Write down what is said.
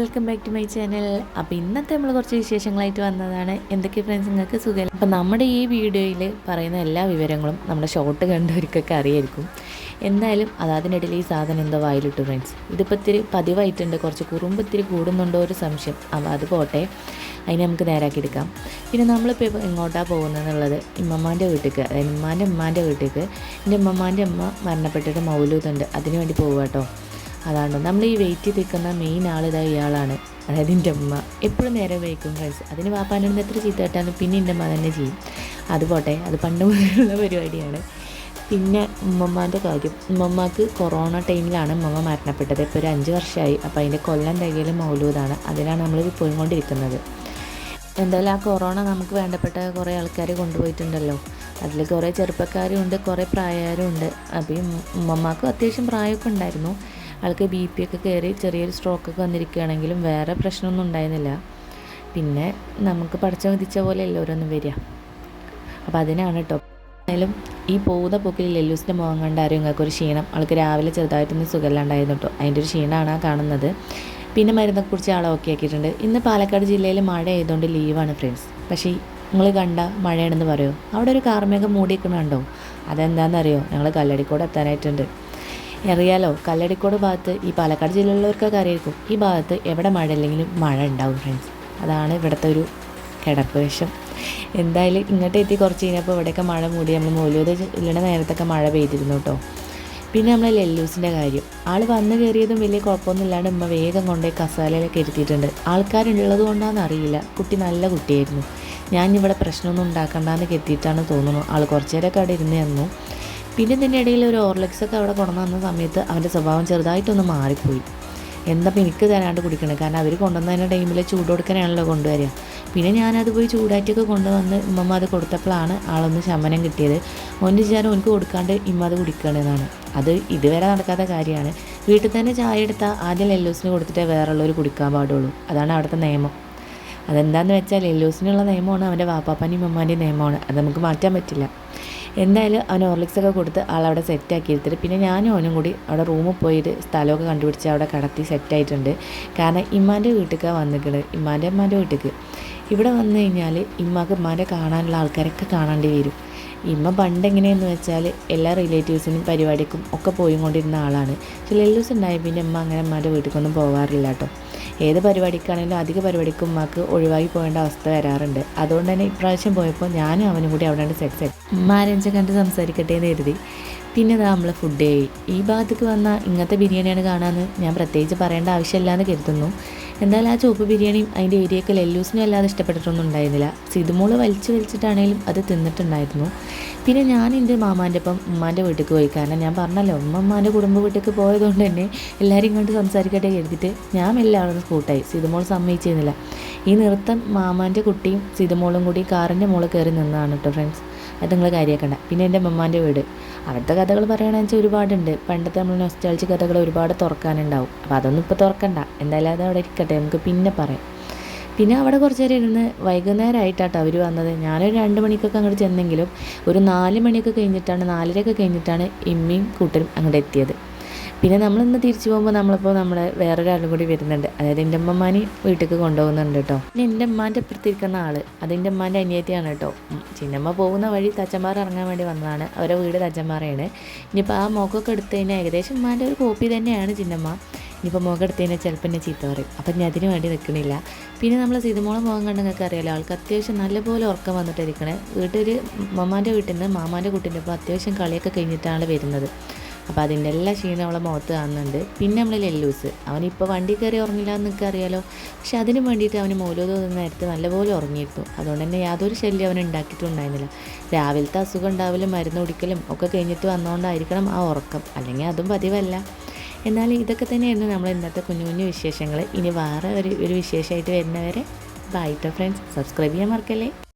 Welcome back to my channel. അപ്പോൾ ഇന്നത്തെ നമ്മൾ കുറച്ച് വിശേഷങ്ങളായിട്ട് വന്നതാണ്. എന്തൊക്കെ ഫ്രണ്ട്സ് നിങ്ങൾക്ക് സുഖം അപ്പോൾ നമ്മുടെ ഈ വീഡിയോയിൽ പറയുന്ന എല്ലാ വിവരങ്ങളും നമ്മുടെ ഷോർട്ട് കണ്ടവർക്കൊക്കെ അറിയായിരിക്കും. എന്നാലും അതാതിനിടയിൽ ഈ സാധനം എന്തോ വായിലിട്ടു ഫ്രണ്ട്സ് ഇതിപ്പോൾ ഇത്തിരി പതിവായിട്ടുണ്ട്. കുറച്ച് കുറുമ്പ് ഇത്തിരി കൂടുന്നുണ്ടോ ഒരു സംശയം. അപ്പോൾ അത് പോട്ടെ. അതിനെ നമുക്ക് നേരാക്കി എടുക്കാം. പിന്നെ നമ്മളിപ്പോൾ ഇപ്പോൾ എങ്ങോട്ടാണ് പോകുന്നതെന്നുള്ളത് ഇമ്മമ്മാന്റെ വീട്ടിലേക്ക് അതായത് ഉമ്മാന്റെ ഉമ്മാന്റെ വീട്ടിലേക്ക് എന്റെ ഉമ്മമ്മാന്റെ അമ്മ മരണപ്പെട്ടിട്ട് മൗലൂതുണ്ട് അതിനുവേണ്ടി പോവുക കേട്ടോ. അതാണ്. നമ്മൾ ഈ വെയിറ്റ് ചെയ്ത് നിൽക്കുന്ന മെയിൻ ആൾ ഇതാ ഇയാളാണ്. അതായത് എന്റെ അമ്മ എപ്പോഴും നേരെ വയ്ക്കും ഫ്രണ്ട്സ് അതിന് വാപ്പാനോട് എത്ര ചീത്ത കേട്ടാലും പിന്നെ എന്റെ അമ്മ തന്നെ ചെയ്യും. അത് പോട്ടെ. അത് പണ്ട് മുതലുള്ള പരിപാടിയാണ്. പിന്നെ ഉമ്മമ്മാന്റെ കാര്യം. ഉമ്മമ്മക്ക് കൊറോണ ടൈമിലാണ് ഉമ്മമ്മ മരണപ്പെട്ടത്. ഇപ്പോൾ ഒരു അഞ്ച് വർഷമായി അപ്പോൾ അതിന്റെ കൊല്ലം തികയിലും മൗലൂദാണ്. അതിലാണ് നമ്മൾ പോയിക്കൊണ്ടിരിക്കുന്നത് എന്തായാലും ആ കൊറോണ നമുക്ക് വേണ്ടപ്പെട്ട കുറേ ആൾക്കാർ കൊണ്ടുപോയിട്ടുണ്ടല്ലോ. അതിൽ കുറേ ചെറുപ്പക്കാരും ഉണ്ട് കുറേ പ്രായക്കാരും ഉണ്ട് അപ്പോൾ ഈ ഉമ്മമ്മക്കും അത്യാവശ്യം പ്രായമൊക്കെ ഉണ്ടായിരുന്നു. ആൾക്ക് ബി പി ഒക്കെ കയറി ചെറിയൊരു സ്ട്രോക്കൊക്കെ വന്നിരിക്കുകയാണെങ്കിലും വേറെ പ്രശ്നമൊന്നും ഉണ്ടായിരുന്നില്ല. പിന്നെ നമുക്ക് പഠിച്ച വിധിച്ച പോലെ അല്ല ഓരോന്നും വരിക. അപ്പോൾ അതിനാണ് കേട്ടോ എന്തായാലും ഈ പോകുന്ന പോക്കിൽ ലെല്ലൂസിന്റെ മുഖം കണ്ട ആരും നിങ്ങൾക്ക് ഒരു ക്ഷീണം. ആൾക്ക് രാവിലെ ചെറുതായിട്ടൊന്ന് സുഖമില്ലാണ്ടായിരുന്നു കേട്ടോ അതിന്റെ ഒരു ക്ഷീണമാണ് ആ കാണുന്നത്. പിന്നെ മരുന്നൊക്കെ കുറിച്ച് ആളെ ഓക്കെ ആക്കിയിട്ടുണ്ട്. ഇന്ന് പാലക്കാട് ജില്ലയിൽ മഴ ആയതുകൊണ്ട് ലീവാണ് ഫ്രണ്ട്സ് പക്ഷേ നിങ്ങൾ കണ്ട മഴയാണെന്ന് പറയുമോ അവിടെ ഒരു കാർമേഘം മൂടിയിരിക്കണുണ്ടോ അതെന്താണെന്നറിയോ ഞങ്ങൾ കല്ലടിക്കോട് എത്താനായിട്ടുണ്ട്. അറിയാലോ കല്ലടിക്കോട് ഭാഗത്ത് ഈ പാലക്കാട് ജില്ലയിലുള്ളവർക്കൊക്കെ അറിയായിരിക്കും ഈ ഭാഗത്ത് എവിടെ മഴ ഇല്ലെങ്കിലും മഴ ഉണ്ടാവും ഫ്രണ്ട്സ് അതാണ് ഇവിടുത്തെ ഒരു കിടപ്പ് വശം എന്തായാലും ഇങ്ങോട്ട് എത്തി കുറച്ച് കഴിഞ്ഞപ്പോൾ ഇവിടെയൊക്കെ മഴ മൂടി നമ്മൾ മൂല്യോദയ ഇല്ലണ നേരത്തൊക്കെ മഴ പെയ്തിരുന്നു കേട്ടോ. പിന്നെ നമ്മൾ ലെല്ലൂസിന്റെ കാര്യം. ആൾ വന്നു കയറിയതും വലിയ കുഴപ്പമൊന്നും ഇല്ലാണ്ട് ഉമ്മ വേഗം കൊണ്ടുപോയി കസാലയിലൊക്കെ ഇരുത്തിയിട്ടുണ്ട്. ആൾക്കാരുള്ളത് കൊണ്ടാണെന്ന് അറിയില്ല. കുട്ടി നല്ല കുട്ടിയായിരുന്നു. ഞാൻ ഇവിടെ പ്രശ്നമൊന്നും ഉണ്ടാക്കണ്ടെന്ന് കെത്തിയിട്ടാണ് തോന്നുന്നു. ആൾ കുറച്ചു നേരമൊക്കെ അവിടെ ഇരുന്ന് തന്നു പിന്നെ ഇതിന്റെ ഇടയിൽ ഒരു ഓർലെക്സ് ഒക്കെ അവിടെ കൊണ്ടുവന്ന വന്ന സമയത്ത് അവന്റെ സ്വഭാവം ചെറുതായിട്ടൊന്ന് മാറിപ്പോയി. എന്താ എനിക്ക് തരാണ്ട് കുടിക്കണത് കാരണം അവർ കൊണ്ടുവന്നതിന്റെ ടൈമിൽ ചൂട് കൊടുക്കാനാണല്ലോ കൊണ്ടുവരിക. പിന്നെ ഞാനത് പോയി ചൂടായിട്ടൊക്കെ കൊണ്ടുവന്ന് ഉമ്മമ്മ അത് കൊടുത്തപ്പോഴാണ് ആളൊന്ന് ശമനം കിട്ടിയത്. ഓന്റെ വിചാരം ഓനക്ക് കൊടുക്കാണ്ട് ഇമ്മ അത് കുടിക്കണമെന്നാണ് അത് ഇതുവരെ നടക്കാത്ത കാര്യമാണ്. വീട്ടിൽ തന്നെ ചായ എടുത്താൽ ആദ്യം ലെല്ലോസിന് കൊടുത്തിട്ടേ വേറുള്ളവർ കുടിക്കാൻ പാടുള്ളൂ. അതാണ് അവിടുത്തെ നിയമം. അതെന്താണെന്ന് വെച്ചാൽ ലെല്ലോസിനുള്ള നിയമമാണ് അവന്റെ വാപ്പാപ്പാന്റെയും ഉമ്മാന്റെയും നിയമമാണ്. അത് നമുക്ക് മാറ്റാൻ പറ്റില്ല. എന്തായാലും അവൻ ഓർലിക്സൊക്കെ കൊടുത്ത് ആളവിടെ സെറ്റാക്കി എടുത്തിട്ട് പിന്നെ ഞാനും അവനും കൂടി അവിടെ റൂമിൽ പോയിട്ട് സ്ഥലമൊക്കെ കണ്ടുപിടിച്ച് അവിടെ കടത്തി സെറ്റായിട്ടുണ്ട് കാരണം ഇമ്മാന്റെ വീട്ടിലേക്കാണ് വന്നിരിക്കുന്നത് ഇമ്മാന്റെ അമ്മാന്റെ വീട്ടിലേക്ക് ഇവിടെ വന്നു കഴിഞ്ഞാൽ ഇമ്മക്ക് ഇമ്മാന്റെ കാണാനുള്ള ആൾക്കാരൊക്കെ കാണേണ്ടി വരും. ഇമ്മ പണ്ട് എങ്ങനെയെന്ന് വെച്ചാൽ എല്ലാ റിലേറ്റീവ്സിനും പരിപാടിക്കും ഒക്കെ പോയിക്കൊണ്ടിരുന്ന ആളാണ്. പക്ഷെ ലെല്ലൂസ് ഉണ്ടായ പിന്നെ ഇമ്മ അങ്ങനെ അമ്മയുടെ വീട്ടിലേക്കൊന്നും പോകാറില്ല കേട്ടോ ഏത് പരിപാടിക്കാണെങ്കിലും അധിക പരിപാടിക്കും ഉമ്മക്ക് ഒഴിവാക്കി പോകേണ്ട അവസ്ഥ വരാറുണ്ട്. അതുകൊണ്ട് തന്നെ ഇപ്രാവശ്യം പോയപ്പോൾ ഞാനും അവനും കൂടി അവിടെ സെറ്റ് സെറ്റ് ഉമ്മ ആരെഞ്ച കണ്ട് സംസാരിക്കട്ടെ എന്ന് കരുതി. പിന്നെ അതാ നമ്മൾ ഫുഡ് ആയി ഈ ഭാഗത്തേക്ക് വന്നാൽ ഇങ്ങനത്തെ ബിരിയാണിയാണ് കാണാമെന്ന് ഞാൻ പ്രത്യേകിച്ച് പറയേണ്ട ആവശ്യമില്ല എന്ന് കരുതുന്നു. എന്തായാലും ആ ചുവപ്പ് ബിരിയാണിയും അതിന്റെ ഏരിയയൊക്കെ ലെല്ലൂസിനും അല്ലാതെ ഇഷ്ടപ്പെട്ടിട്ടൊന്നും ഉണ്ടായിരുന്നില്ല. സിതുമോൾ വലിച്ചു വലിച്ചിട്ടാണെങ്കിലും അത് തിന്നിട്ടുണ്ടായിരുന്നു. പിന്നെ ഞാൻ എന്റെ മാമാന്റെ ഒപ്പം ഉമ്മാന്റെ വീട്ടിലേക്ക് പോയി. കാരണം ഞാൻ പറഞ്ഞല്ലോ ഉമ്മ ഉമ്മാന്റെ കുടുംബ വീട്ടിലേക്ക് പോയതുകൊണ്ട് തന്നെ എല്ലാവരും ഇങ്ങോട്ട് സംസാരിക്കട്ടെ കരുതിയിട്ട് ഞാൻ എല്ലാവരും കൂട്ടായി സിതുമോൾ സമ്മതിച്ചിരുന്നില്ല. ഈ നൃത്തം മാമാന്റെ കുട്ടിയും സിതുമോളും കൂടി കാറിന്റെ മോൾ കയറി നിന്നതാണ് കേട്ടോ ഫ്രണ്ട്സ് അത് നിങ്ങൾ കാര്യമാക്കണ്ട. പിന്നെ എന്റെ മമ്മാന്റെ വീട്. അവിടുത്തെ കഥകൾ പറയുകയാണെന്ന് വെച്ചാൽ ഒരുപാടുണ്ട്. പണ്ടത്തെ നമ്മൾ നൊസ്റ്റാൾജി കഥകൾ ഒരുപാട് തുറക്കാനുണ്ടാവും. അപ്പോൾ അതൊന്നും ഇപ്പോൾ തുറക്കണ്ട. എന്തായാലും അത് അവിടെ ഇരിക്കട്ടെ. നമുക്ക് പിന്നെ പറയാം. പിന്നെ അവിടെ കുറച്ച് നേരം ഇരുന്ന് വൈകുന്നേരമായിട്ടാട്ടോ അവർ വന്നത്. ഞാനൊരു രണ്ട് മണിക്കൊക്കെ അങ്ങോട്ട് ചെന്നെങ്കിലും ഒരു നാല് മണിയൊക്കെ കഴിഞ്ഞിട്ടാണ് നാലരയൊക്കെ കഴിഞ്ഞിട്ടാണ് ഇമ്മയും കൂട്ടരും അങ്ങോട്ട് എത്തിയത്. പിന്നെ നമ്മൾ ഇന്ന് തിരിച്ചു പോകുമ്പോൾ നമ്മളിപ്പോൾ നമ്മുടെ വേറൊരാളും കൂടി വരുന്നുണ്ട്. അതായത് എന്റെ അമ്മമാനി വീട്ടിലേക്ക് കൊണ്ടുപോകുന്നുണ്ട് കേട്ടോ. പിന്നെ എന്റെ അമ്മാന്റെ അപ്പുറത്തിരിക്കുന്ന ആൾ അത് എന്റെ അമ്മാന്റെ അനിയത്തിയാണ് കേട്ടോ. ചിന്നമ്മ പോകുന്ന വഴി തച്ചമ്പാറ ഇറങ്ങാൻ വേണ്ടി വന്നതാണ്. അവരെ വീട് തച്ചമ്പാറയാണ് ഇനിയിപ്പോൾ ആ മോക്കൊക്കെ എടുത്തു കഴിഞ്ഞാൽ ഏകദേശം ഉമ്മാന്റെ ഒരു കോപ്പി തന്നെയാണ് ചിന്നമ്മ. ഇനിയിപ്പോൾ മുഖം എടുത്തു കഴിഞ്ഞാൽ ചിലപ്പോൾ എന്നെ ചീത്ത പറയും. അപ്പം ഞാൻ അതിന് വേണ്ടി നിൽക്കണില്ല പിന്നെ നമ്മൾ സീതമോളം മുഖം കണ്ട് നിങ്ങൾക്ക് അറിയാലോ ആൾക്ക് അത്യാവശ്യം നല്ലപോലെ ഉറക്കം വന്നിട്ടിരിക്കണേ. വീട്ടിൽ മമ്മാന്റെ വീട്ടിൽ നിന്ന് മാമാന്റെ കുട്ടീന്റെ അപ്പോൾ അത്യാവശ്യം കളിയൊക്കെ കഴിഞ്ഞിട്ടാണ് വരുന്നത്. അപ്പോൾ അതിന്റെ എല്ലാ ക്ഷീണം അവളെ മുഖത്ത് കാണുന്നുണ്ട്. പിന്നെ നമ്മൾ ലെല്ലൂസ്. അവനിപ്പോൾ വണ്ടി കയറി ഉറങ്ങില്ല എന്ന് നിങ്ങൾക്ക് അറിയാലോ? പക്ഷെ അതിന് വേണ്ടിയിട്ട് അവന് മൂലോദോ നേരത്തെ നല്ലപോലെ ഉറങ്ങിയിരുന്നു. അതുകൊണ്ട് തന്നെ യാതൊരു ശല്യം അവൻ ഉണ്ടാക്കിയിട്ടുണ്ടായിരുന്നില്ല. രാവിലത്തെ അസുഖം ഉണ്ടാവലും മരുന്ന് കുടിക്കലും ഒക്കെ കഴിഞ്ഞിട്ട് വന്നുകൊണ്ടായിരിക്കണം ആ ഉറക്കം. അല്ലെങ്കിൽ അതും പതിവല്ല. എന്നാൽ ഇതൊക്കെ തന്നെയായിരുന്നു നമ്മൾ ഇന്നത്തെ കുഞ്ഞു കുഞ്ഞു വിശേഷങ്ങൾ ഇനി വേറെ ഒരു ഒരു വിശേഷമായിട്ട് വരുന്നവരെ ബൈ ടോ ഫ്രണ്ട്സ് സബ്സ്ക്രൈബ് ചെയ്യാൻ മറക്കല്ലേ?